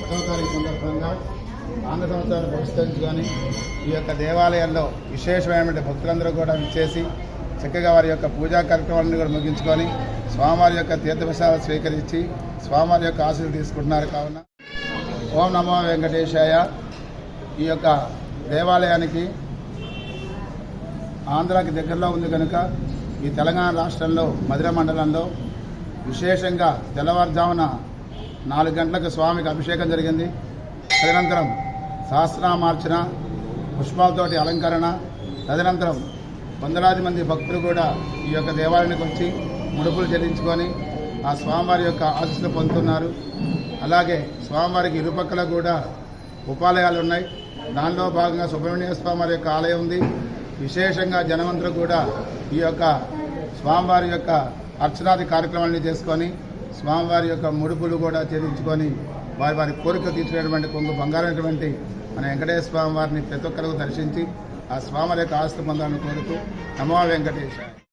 పదవ తారీఖు సందర్భంగా ఆంధ్ర సంవత్సరాన్ని పురస్కరించుకొని ఈ యొక్క దేవాలయాల్లో విశేషమైనటువంటి భక్తులందరూ కూడా విచ్చేసి చక్కగా వారి యొక్క పూజా కార్యక్రమాలను కూడా ముగించుకొని స్వామివారి యొక్క తీర్థప్రసాదం స్వీకరించి స్వామివారి యొక్క ఆశలు తీసుకుంటున్నారు కావున ఓం నమో వెంకటేశాయ. ఈ యొక్క దేవాలయానికి ఆంధ్రాకి దగ్గరలో ఉంది కనుక ఈ తెలంగాణ రాష్ట్రంలో మధుర మండలంలో విశేషంగా తెల్లవారుజామున నాలుగు గంటలకు స్వామికి అభిషేకం జరిగింది. తదనంతరం సహస్రనామార్చన పుష్పాలతోటి అలంకరణ తదనంతరం వందలాది మంది భక్తులు కూడా ఈ యొక్క దేవాలయానికి వచ్చి ముడుపులు చెల్లించుకొని ఆ స్వామివారి యొక్క ఆశీస్సులు పొందుతున్నారు. అలాగే స్వామివారికి ఇరుపక్కల కూడా ఉపాలయాలు ఉన్నాయి. దానిలో భాగంగా సుబ్రహ్మణ్య స్వామి వారి యొక్క ఆలయం ఉంది. విశేషంగా జనమంతరం కూడా ఈ యొక్క స్వామివారి యొక్క అర్చనాది కార్యక్రమాన్ని చేసుకొని స్వామివారి యొక్క ముడుపులు కూడా చేయించుకొని వారి వారి కోరిక తీర్చినటువంటి కొంగు బంగారమైనటువంటి మన వెంకటేశ్వర స్వామి వారిని ప్రతి ఒక్కరికి దర్శించి ఆ స్వామి యొక్క ఆస్తి పొందాలని కోరుతూ నమో వెంకటేశ్వర